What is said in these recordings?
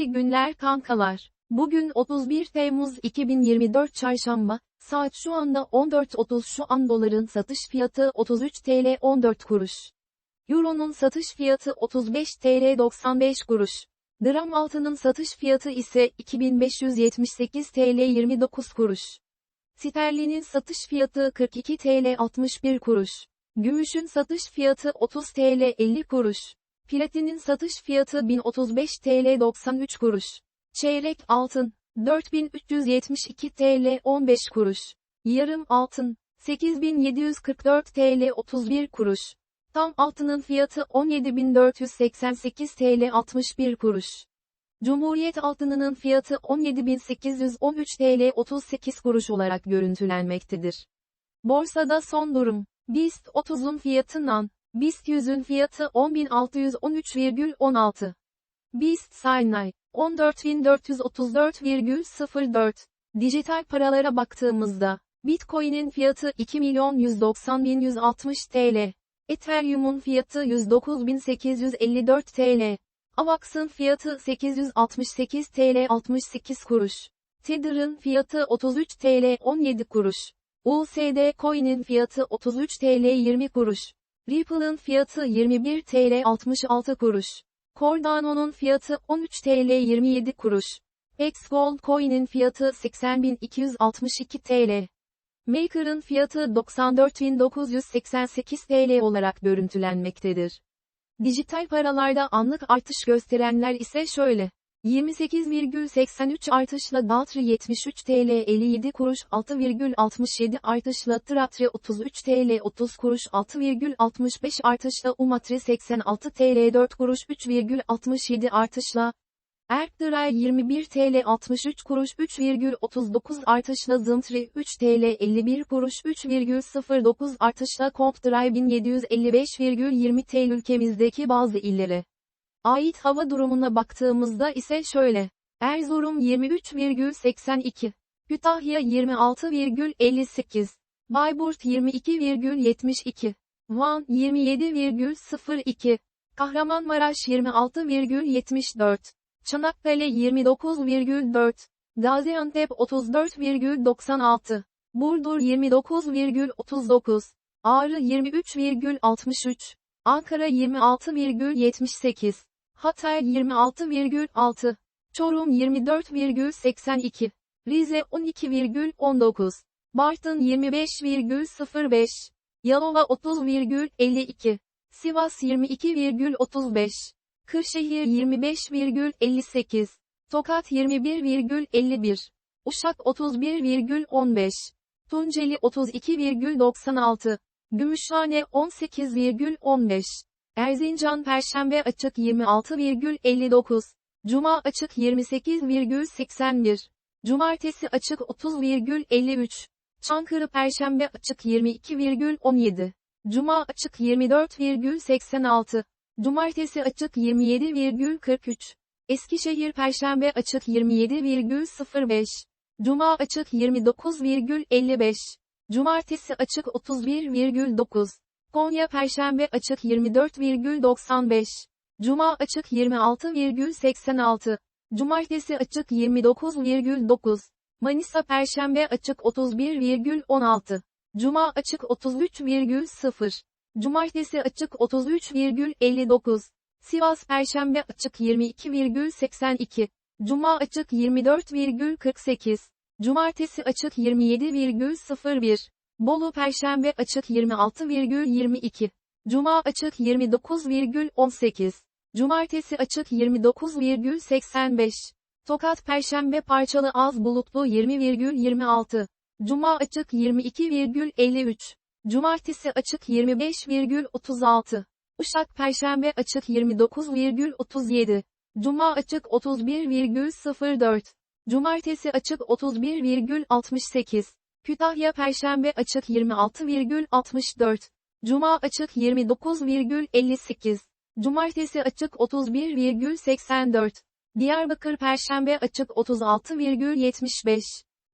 İyi günler kankalar. Bugün 31 Temmuz 2024 Çarşamba, saat şu anda 14.30 şu an doların satış fiyatı 33 TL 14 kuruş. Euro'nun satış fiyatı 35 TL 95 kuruş. Gram altının satış fiyatı ise 2578 TL 29 kuruş. Sterlinin satış fiyatı 42 TL 61 kuruş. Gümüşün satış fiyatı 30 TL 50 kuruş. Platinin satış fiyatı 1035 TL 93 kuruş. Çeyrek altın 4372 TL 15 kuruş. Yarım altın 8744 TL 31 kuruş. Tam altının fiyatı 17488 TL 61 kuruş. Cumhuriyet altınının fiyatı 17813 TL 38 kuruş olarak görüntülenmektedir. Borsada son durum. BIST 30'un fiyatı NAN, BIST 100'ün fiyatı 10.613,16. BIST Saynay, 14.434,04. Dijital paralara baktığımızda, Bitcoin'in fiyatı 2.190.160 TL. Ethereum'un fiyatı 109.854 TL. Avax'ın fiyatı 868 TL 68 kuruş. Tether'ın fiyatı 33 TL 17 kuruş. USD Coin'in fiyatı 33 TL 20 kuruş. Ripple'ın fiyatı 21 TL 66 kuruş. Cardano'nun fiyatı 13 TL 27 kuruş. Xgold Coin'in fiyatı 80.262 TL. Maker'ın fiyatı 94.988 TL olarak görüntülenmektedir. Dijital paralarda anlık artış gösterenler ise şöyle. 28,83 artışla Daltri 73 TL 57 kuruş 6,67 artışla Tratri 33 TL 30 kuruş 6,65 artışla Umatri 86 TL 4 kuruş 3,67 artışla Erkdiray 21 TL 63 kuruş 3,39 artışla Zımtri 3 TL 51 kuruş 3,09 artışla Compdrive 1755,20 TL ülkemizdeki bazı illere ait hava durumuna baktığımızda ise şöyle. Erzurum 23,82, Kütahya 26,58, Bayburt 22,72, Van 27,02, Kahramanmaraş 26,74, Çanakkale 29,4, Gaziantep 34,96, Burdur 29,39, Ağrı 23,63, Ankara 26,78, Hatay 26,6, Çorum 24,82, Rize 12,19, Bartın 25,05, Yalova 30,52, Sivas 22,35, Kırşehir 25,58, Tokat 21,51, Uşak 31,15, Tunceli 32,96, Gümüşhane 18,15, Erzincan Perşembe açık 26,59, Cuma açık 28,81, Cumartesi açık 30,53, Çankırı Perşembe açık 22,17, Cuma açık 24,86, Cumartesi açık 27,43, Eskişehir Perşembe açık 27,05, Cuma açık 29,55, Cumartesi açık 31,9. Konya Perşembe açık 24,95. Cuma açık 26,86. Cumartesi açık 29,9. Manisa Perşembe açık 31,16. Cuma açık 33,0. Cumartesi açık 33,59. Sivas Perşembe açık 22,82. Cuma açık 24,48. Cumartesi açık 27,01. Bolu Perşembe açık 26,22. Cuma açık 29,18. Cumartesi açık 29,85. Tokat Perşembe parçalı az bulutlu 20,26. Cuma açık 22,53. Cumartesi açık 25,36. Uşak Perşembe açık 29,37. Cuma açık 31,04. Cumartesi açık 31,68. Kütahya Perşembe açık 26,64. Cuma açık 29,58. Cumartesi açık 31,84. Diyarbakır Perşembe açık 36,75.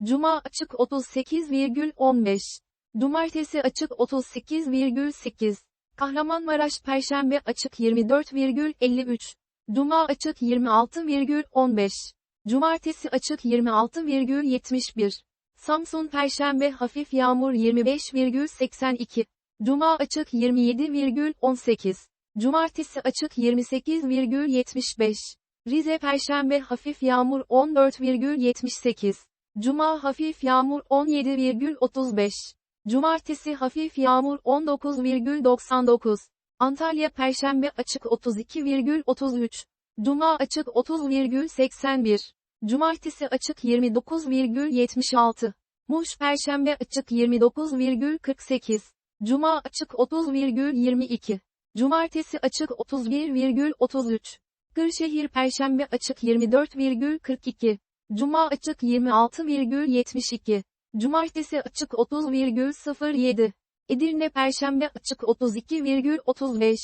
Cuma açık 38,15. Cumartesi açık 38,8. Kahramanmaraş Perşembe açık 24,53. Cuma açık 26,15. Cumartesi açık 26,71. Samsun Perşembe hafif yağmur 25,82. Cuma açık 27,18. Cumartesi açık 28,75. Rize Perşembe hafif yağmur 14,78. Cuma hafif yağmur 17,35. Cumartesi hafif yağmur 19,99. Antalya Perşembe açık 32,33. Cuma açık 30,81. Cumartesi açık 29,76. Muş Perşembe açık 29,48. Cuma açık 30,22. Cumartesi açık 31,33. Kırşehir Perşembe açık 24,42. Cuma açık 26,72. Cumartesi açık 30,07. Edirne Perşembe açık 32,35.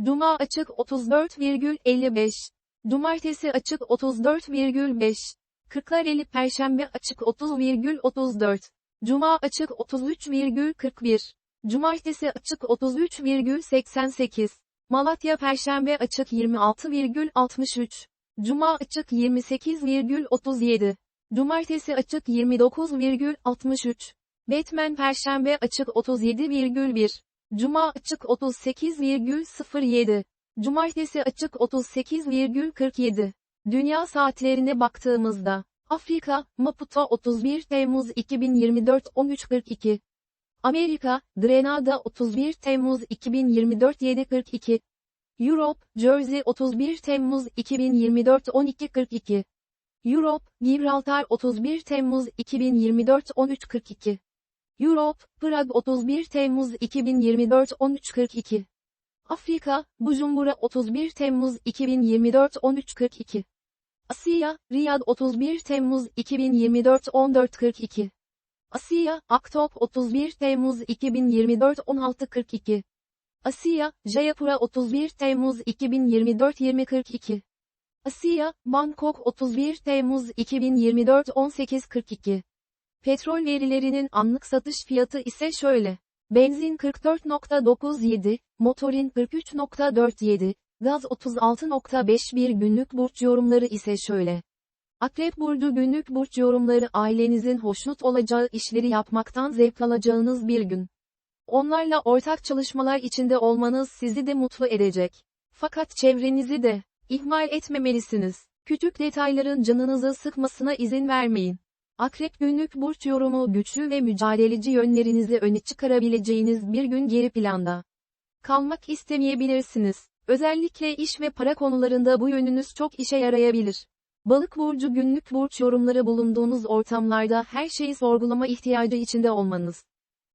Cuma açık 34,55. Cumartesi açık 34,5. Kırklareli Perşembe açık 30,34. Cuma açık 33,41. Cumartesi açık 33,88. Malatya Perşembe açık 26,63. Cuma açık 28,37. Cumartesi açık 29,63. Batman Perşembe açık 37,1. Cuma açık 38,07. Cumartesi açık 38,47. Dünya saatlerine baktığımızda, Afrika, Maputo 31 Temmuz 2024 13.42. Amerika, Grenada 31 Temmuz 2024 7.42. Europe, Jersey 31 Temmuz 2024 12.42. Europe, Gibraltar 31 Temmuz 2024 13.42. Europe, Prag 31 Temmuz 2024 13.42. Afrika, Bujumbura 31 Temmuz 2024 13.42. Asya, Riyad 31 Temmuz 2024 14.42. Asya, Aktop 31 Temmuz 2024 16.42. Asya, Jayapura 31 Temmuz 2024 20.42. Asya, Bangkok 31 Temmuz 2024 18.42. Petrol verilerinin anlık satış fiyatı ise şöyle. Benzin 44.97, motorin 43.47, gaz 36.51 günlük burç yorumları ise şöyle. Akrep Burcu günlük burç yorumları ailenizin hoşnut olacağı işleri yapmaktan zevk alacağınız bir gün. Onlarla ortak çalışmalar içinde olmanız sizi de mutlu edecek. Fakat çevrenizi de ihmal etmemelisiniz. Küçük detayların canınızı sıkmasına izin vermeyin. Akrep günlük burç yorumu güçlü ve mücadeleci yönlerinizi öne çıkarabileceğiniz bir gün geri planda. Kalmak istemeyebilirsiniz. Özellikle iş ve para konularında bu yönünüz çok işe yarayabilir. Balık burcu günlük burç yorumları bulunduğunuz ortamlarda her şeyi sorgulama ihtiyacı içinde olmanız.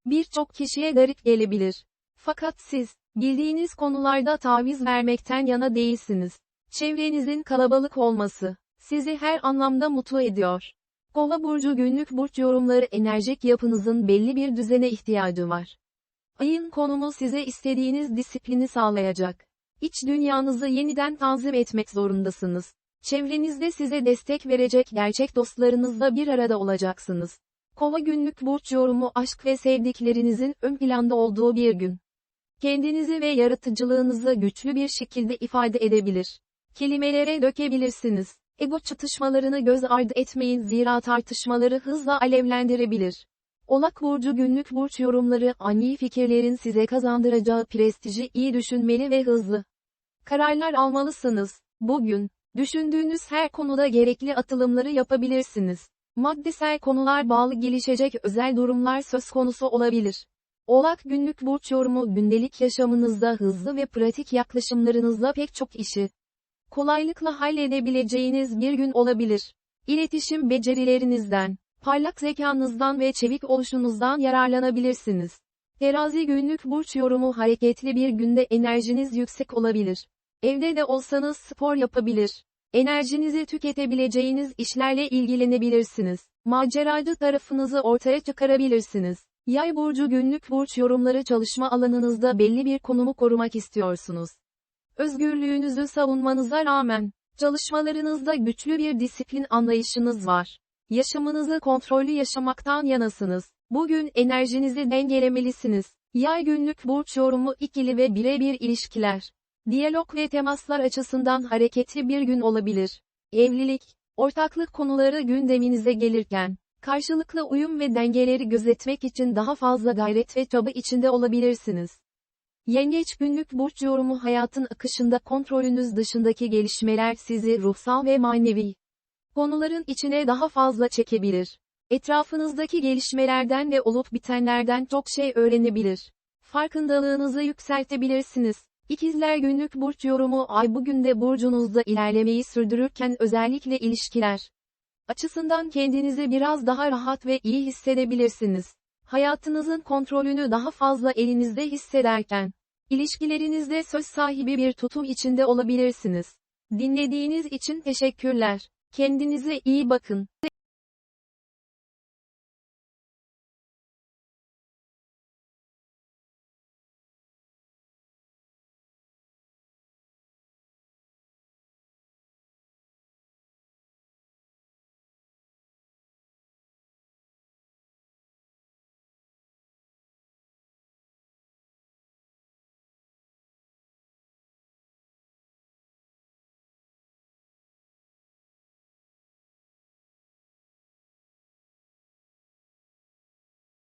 Birçok kişiye garip gelebilir. Fakat siz, bildiğiniz konularda taviz vermekten yana değilsiniz. Çevrenizin kalabalık olması, sizi her anlamda mutlu ediyor. Kova burcu günlük burç yorumları enerjik yapınızın belli bir düzene ihtiyacı var. Ayın konumu size istediğiniz disiplini sağlayacak. İç dünyanızı yeniden tanzim etmek zorundasınız. Çevrenizde size destek verecek gerçek dostlarınızla bir arada olacaksınız. Kova günlük burç yorumu aşk ve sevdiklerinizin ön planda olduğu bir gün. Kendinizi ve yaratıcılığınızı güçlü bir şekilde ifade edebilir. Kelimelere dökebilirsiniz. Ego çatışmalarını göz ardı etmeyin zira tartışmaları hızla alevlendirebilir. Olak burcu günlük burç yorumları ani fikirlerin size kazandıracağı prestiji iyi düşünmeli ve hızlı kararlar almalısınız. Bugün, düşündüğünüz her konuda gerekli atılımları yapabilirsiniz. Maddesel konular bağlı gelişecek özel durumlar söz konusu olabilir. Oğlak günlük burç yorumu gündelik yaşamınızda hızlı ve pratik yaklaşımlarınızla pek çok işi kolaylıkla halledebileceğiniz bir gün olabilir. İletişim becerilerinizden, parlak zekanızdan ve çevik oluşunuzdan yararlanabilirsiniz. Terazi günlük burç yorumu hareketli bir günde enerjiniz yüksek olabilir. Evde de olsanız spor yapabilir. Enerjinizi tüketebileceğiniz işlerle ilgilenebilirsiniz. Maceracı tarafınızı ortaya çıkarabilirsiniz. Yay burcu günlük burç yorumları çalışma alanınızda belli bir konumu korumak istiyorsunuz. Özgürlüğünüzü savunmanıza rağmen, çalışmalarınızda güçlü bir disiplin anlayışınız var. Yaşamınızı kontrollü yaşamaktan yanasınız. Bugün enerjinizi dengelemelisiniz. Yay günlük burç yorumu ikili ve birebir ilişkiler. Diyalog ve temaslar açısından hareketli bir gün olabilir. Evlilik, ortaklık konuları gündeminize gelirken, karşılıklı uyum ve dengeleri gözetmek için daha fazla gayret ve çaba içinde olabilirsiniz. Yengeç günlük burç yorumu hayatın akışında kontrolünüz dışındaki gelişmeler sizi ruhsal ve manevi konuların içine daha fazla çekebilir. Etrafınızdaki gelişmelerden ve olup bitenlerden çok şey öğrenebilir. Farkındalığınızı yükseltebilirsiniz. İkizler günlük burç yorumu ay bugün de burcunuzda ilerlemeyi sürdürürken özellikle ilişkiler açısından kendinizi biraz daha rahat ve iyi hissedebilirsiniz. Hayatınızın kontrolünü daha fazla elinizde hissederken, ilişkilerinizde söz sahibi bir tutum içinde olabilirsiniz. Dinlediğiniz için teşekkürler. Kendinize iyi bakın.